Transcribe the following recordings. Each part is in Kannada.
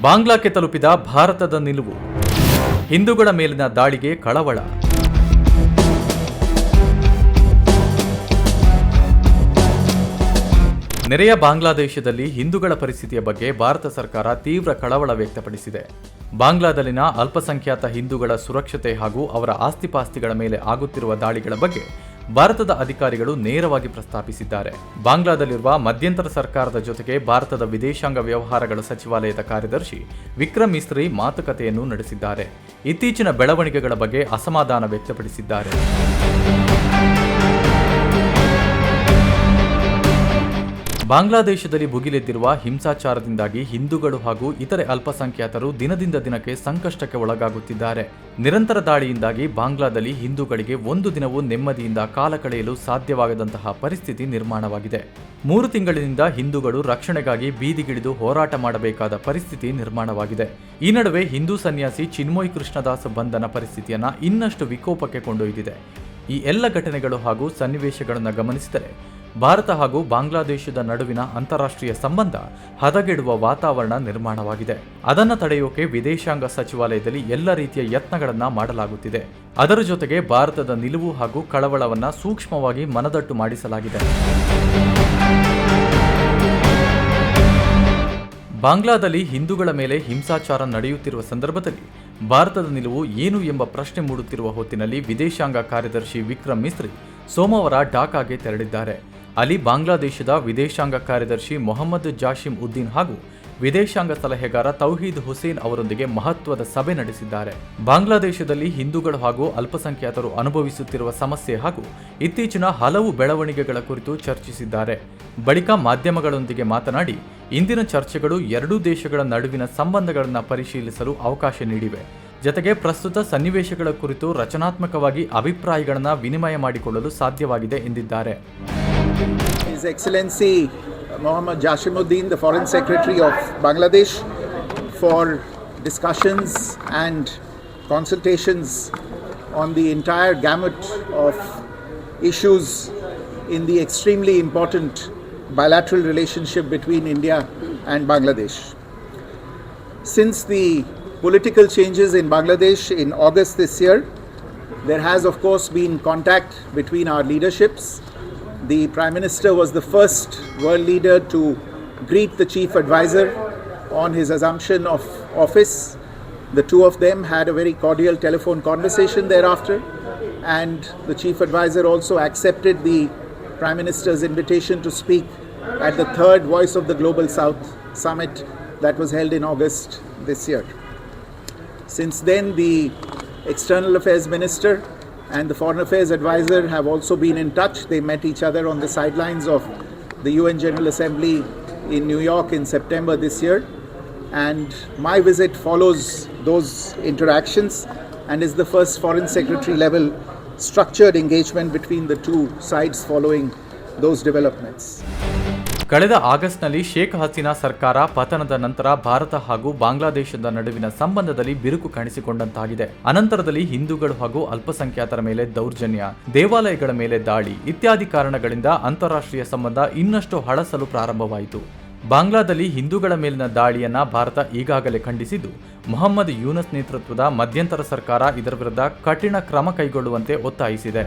ಬಾಂಗ್ಲಾಕ್ಕೆ ತಲುಪಿದ ಭಾರತದ ನಿಲುವು. ಹಿಂದೂಗಳ ಮೇಲಿನ ದಾಳಿಗೆ ಕಳವಳ. ನೆರೆಯ ಬಾಂಗ್ಲಾದೇಶದಲ್ಲಿ ಹಿಂದೂಗಳ ಪರಿಸ್ಥಿತಿಯ ಬಗ್ಗೆ ಭಾರತ ಸರ್ಕಾರ ತೀವ್ರ ಕಳವಳ ವ್ಯಕ್ತಪಡಿಸಿದೆ. ಬಾಂಗ್ಲಾದಲ್ಲಿನ ಅಲ್ಪಸಂಖ್ಯಾತ ಹಿಂದೂಗಳ ಸುರಕ್ಷತೆ ಹಾಗೂ ಅವರ ಆಸ್ತಿಪಾಸ್ತಿಗಳ ಮೇಲೆ ಆಗುತ್ತಿರುವ ದಾಳಿಗಳ ಬಗ್ಗೆ ಭಾರತದ ಅಧಿಕಾರಿಗಳು ನೇರವಾಗಿ ಪ್ರಸ್ತಾಪಿಸಿದ್ದಾರೆ. ಬಾಂಗ್ಲಾದಲ್ಲಿರುವ ಮಧ್ಯಂತರ ಸರ್ಕಾರದ ಜೊತೆಗೆ ಭಾರತದ ವಿದೇಶಾಂಗ ವ್ಯವಹಾರಗಳ ಸಚಿವಾಲಯದ ಕಾರ್ಯದರ್ಶಿ ವಿಕ್ರಮ್ ಮಿಸ್ತ್ರಿ ಮಾತುಕತೆಯನ್ನು ನಡೆಸಿದ್ದಾರೆ. ಇತ್ತೀಚಿನ ಬೆಳವಣಿಗೆಗಳ ಬಗ್ಗೆ ಅಸಮಾಧಾನ ವ್ಯಕ್ತಪಡಿಸಿದ್ದಾರೆ. ಬಾಂಗ್ಲಾದೇಶದಲ್ಲಿ ಭುಗಿಲೆದ್ದಿರುವ ಹಿಂಸಾಚಾರದಿಂದಾಗಿ ಹಿಂದೂಗಳು ಹಾಗೂ ಇತರೆ ಅಲ್ಪಸಂಖ್ಯಾತರು ದಿನದಿಂದ ದಿನಕ್ಕೆ ಸಂಕಷ್ಟಕ್ಕೆ ಒಳಗಾಗುತ್ತಿದ್ದಾರೆ. ನಿರಂತರ ದಾಳಿಯಿಂದಾಗಿ ಬಾಂಗ್ಲಾದಲ್ಲಿ ಹಿಂದೂಗಳಿಗೆ ಒಂದು ದಿನವೂ ನೆಮ್ಮದಿಯಿಂದ ಕಾಲ ಕಳೆಯಲು ಸಾಧ್ಯವಾಗದಂತಹ ಪರಿಸ್ಥಿತಿ ನಿರ್ಮಾಣವಾಗಿದೆ. ಮೂರು ತಿಂಗಳಿನಿಂದ ಹಿಂದೂಗಳು ರಕ್ಷಣೆಗಾಗಿ ಬೀದಿಗಿಳಿದು ಹೋರಾಟ ಮಾಡಬೇಕಾದ ಪರಿಸ್ಥಿತಿ ನಿರ್ಮಾಣವಾಗಿದೆ. ಈ ನಡುವೆ ಹಿಂದೂ ಸನ್ಯಾಸಿ ಚಿನ್ಮೋಯ್ ಕೃಷ್ಣದಾಸ್ ಬಂಧನ ಪರಿಸ್ಥಿತಿಯನ್ನು ಇನ್ನಷ್ಟು ವಿಕೋಪಕ್ಕೆ ಕೊಂಡೊಯ್ದಿದೆ. ಈ ಎಲ್ಲ ಘಟನೆಗಳು ಹಾಗೂ ಸನ್ನಿವೇಶಗಳನ್ನು ಗಮನಿಸಿದರೆ ಭಾರತ ಹಾಗೂ ಬಾಂಗ್ಲಾದೇಶದ ನಡುವಿನ ಅಂತಾರಾಷ್ಟ್ರೀಯ ಸಂಬಂಧ ಹದಗೆಡುವ ವಾತಾವರಣ ನಿರ್ಮಾಣವಾಗಿದೆ. ಅದನ್ನು ತಡೆಯೋಕೆ ವಿದೇಶಾಂಗ ಸಚಿವಾಲಯದಲ್ಲಿ ಎಲ್ಲ ರೀತಿಯ ಯತ್ನಗಳನ್ನು ಮಾಡಲಾಗುತ್ತಿದೆ. ಅದರ ಜೊತೆಗೆ ಭಾರತದ ನಿಲುವು ಹಾಗೂ ಕಳವಳವನ್ನು ಸೂಕ್ಷ್ಮವಾಗಿ ಮನದಟ್ಟು ಮಾಡಿಸಲಾಗಿದೆ. ಬಾಂಗ್ಲಾದಲ್ಲಿ ಹಿಂದೂಗಳ ಮೇಲೆ ಹಿಂಸಾಚಾರ ನಡೆಯುತ್ತಿರುವ ಸಂದರ್ಭದಲ್ಲಿ ಭಾರತದ ನಿಲುವು ಏನು ಎಂಬ ಪ್ರಶ್ನೆ ಮೂಡುತ್ತಿರುವ ಹೊತ್ತಿನಲ್ಲಿ ವಿದೇಶಾಂಗ ಕಾರ್ಯದರ್ಶಿ ವಿಕ್ರಮ್ ಮಿಸ್ತ್ರಿ ಸೋಮವಾರ ಢಾಕಾಗೆ ತೆರಳಿದ್ದಾರೆ. ಅಲ್ಲಿ ಬಾಂಗ್ಲಾದೇಶದ ವಿದೇಶಾಂಗ ಕಾರ್ಯದರ್ಶಿ ಮೊಹಮ್ಮದ್ ಜಾಶಿಮ್ ಉದ್ದೀನ್ ಹಾಗೂ ವಿದೇಶಾಂಗ ಸಲಹೆಗಾರ ತೌಹೀದ್ ಹುಸೇನ್ ಅವರೊಂದಿಗೆ ಮಹತ್ವದ ಸಭೆ ನಡೆಸಿದ್ದಾರೆ. ಬಾಂಗ್ಲಾದೇಶದಲ್ಲಿ ಹಿಂದೂಗಳು ಹಾಗೂ ಅಲ್ಪಸಂಖ್ಯಾತರು ಅನುಭವಿಸುತ್ತಿರುವ ಸಮಸ್ಯೆ ಹಾಗೂ ಇತ್ತೀಚಿನ ಹಲವು ಬೆಳವಣಿಗೆಗಳ ಕುರಿತು ಚರ್ಚಿಸಿದ್ದಾರೆ. ಬಳಿಕ ಮಾಧ್ಯಮಗಳೊಂದಿಗೆ ಮಾತನಾಡಿ, ಇಂದಿನ ಚರ್ಚೆಗಳು ಎರಡೂ ದೇಶಗಳ ನಡುವಿನ ಸಂಬಂಧಗಳನ್ನು ಪರಿಶೀಲಿಸಲು ಅವಕಾಶ ನೀಡಿವೆ. ಜತೆಗೆ ಪ್ರಸ್ತುತ ಸನ್ನಿವೇಶಗಳ ಕುರಿತು ರಚನಾತ್ಮಕವಾಗಿ ಅಭಿಪ್ರಾಯಗಳನ್ನು ವಿನಿಮಯ ಮಾಡಿಕೊಳ್ಳಲು ಸಾಧ್ಯವಾಗಿದೆ ಎಂದಿದ್ದಾರೆ. His Excellency Mohammad Jashimuddin, the Foreign Secretary of Bangladesh, for discussions and consultations on the entire gamut of issues in the extremely important bilateral relationship between India and Bangladesh. Since the political changes in Bangladesh in August this year, there has, of course, been contact between our leaderships. The Prime Minister was the first world leader to greet the Chief Advisor on his assumption of office. The two of them had a very cordial telephone conversation thereafter, and the Chief Advisor also accepted the Prime Minister's invitation to speak at the third Voice of the Global South summit that was held in August this year. Since then, the External Affairs Minister and the Foreign Affairs Advisor have also been in touch. They met each other on the sidelines of the UN General Assembly in New York in September this year. And my visit follows those interactions and is the first Foreign Secretary level structured engagement between the two sides following those developments. ಕಳೆದ ಆಗಸ್ಟ್ನಲ್ಲಿ ಶೇಖ್ ಹಸೀನಾ ಸರ್ಕಾರ ಪತನದ ನಂತರ ಭಾರತ ಹಾಗೂ ಬಾಂಗ್ಲಾದೇಶದ ನಡುವಿನ ಸಂಬಂಧದಲ್ಲಿ ಬಿರುಕು ಕಾಣಿಸಿಕೊಂಡಂತಾಗಿದೆ. ಅನಂತರದಲ್ಲಿ ಹಿಂದೂಗಳು ಹಾಗೂ ಅಲ್ಪಸಂಖ್ಯಾತರ ಮೇಲೆ ದೌರ್ಜನ್ಯ, ದೇವಾಲಯಗಳ ಮೇಲೆ ದಾಳಿ ಇತ್ಯಾದಿ ಕಾರಣಗಳಿಂದ ಅಂತಾರಾಷ್ಟ್ರೀಯ ಸಂಬಂಧ ಇನ್ನಷ್ಟು ಹಳಸಲು ಪ್ರಾರಂಭವಾಯಿತು. ಬಾಂಗ್ಲಾದಲ್ಲಿ ಹಿಂದೂಗಳ ಮೇಲಿನ ದಾಳಿಯನ್ನ ಭಾರತ ಈಗಾಗಲೇ ಖಂಡಿಸಿದ್ದು, ಮೊಹಮ್ಮದ್ ಯೂನಸ್ ನೇತೃತ್ವದ ಮಧ್ಯಂತರ ಸರ್ಕಾರ ಇದರ ವಿರುದ್ಧ ಕಠಿಣ ಕ್ರಮ ಕೈಗೊಳ್ಳುವಂತೆ ಒತ್ತಾಯಿಸಿದೆ.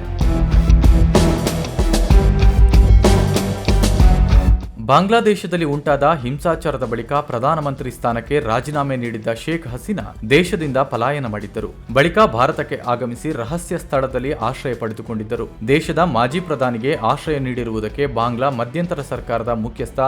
ಬಾಂಗ್ಲಾದೇಶದಲ್ಲಿ ಉಂಟಾದ ಹಿಂಸಾಚಾರದ ಬಳಿಕ ಪ್ರಧಾನಮಂತ್ರಿ ಸ್ಥಾನಕ್ಕೆ ರಾಜೀನಾಮೆ ನೀಡಿದ್ದ ಶೇಖ್ ಹಸೀನಾ ದೇಶದಿಂದ ಪಲಾಯನ ಮಾಡಿದ್ದರು. ಬಳಿಕ ಭಾರತಕ್ಕೆ ಆಗಮಿಸಿ ರಹಸ್ಯ ಸ್ಥಳದಲ್ಲಿ ಆಶ್ರಯ ಪಡೆದುಕೊಂಡಿದ್ದರು. ದೇಶದ ಮಾಜಿ ಪ್ರಧಾನಿಗೆ ಆಶ್ರಯ ನೀಡಿರುವುದಕ್ಕೆ ಬಾಂಗ್ಲಾ ಮಧ್ಯಂತರ ಸರ್ಕಾರದ ಮುಖ್ಯಸ್ಥ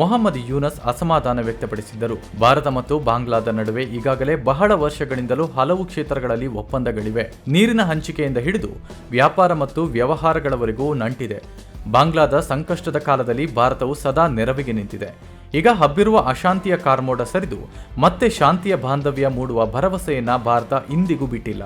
ಮೊಹಮ್ಮದ್ ಯೂನಸ್ ಅಸಮಾಧಾನ ವ್ಯಕ್ತಪಡಿಸಿದ್ದರು. ಭಾರತ ಮತ್ತು ಬಾಂಗ್ಲಾದ ನಡುವೆ ಈಗಾಗಲೇ ಬಹಳ ವರ್ಷಗಳಿಂದಲೂ ಹಲವು ಕ್ಷೇತ್ರಗಳಲ್ಲಿ ಒಪ್ಪಂದಗಳಿವೆ. ನೀರಿನ ಹಂಚಿಕೆಯಿಂದ ಹಿಡಿದು ವ್ಯಾಪಾರ ಮತ್ತು ವ್ಯವಹಾರಗಳವರೆಗೂ ನಂಟಿದೆ. ಬಾಂಗ್ಲಾದ ಸಂಕಷ್ಟದ ಕಾಲದಲ್ಲಿ ಭಾರತವು ಸದಾ ನೆರವಿಗೆ ನಿಂತಿದೆ. ಈಗ ಹಬ್ಬಿರುವ ಅಶಾಂತಿಯ ಕಾರ್ಮೋಡ ಸರಿದು ಮತ್ತೆ ಶಾಂತಿಯ ಬಾಂಧವ್ಯ ಮೂಡುವ ಭರವಸೆಯನ್ನ ಭಾರತ ಇಂದಿಗೂ ಬಿಟ್ಟಿಲ್ಲ.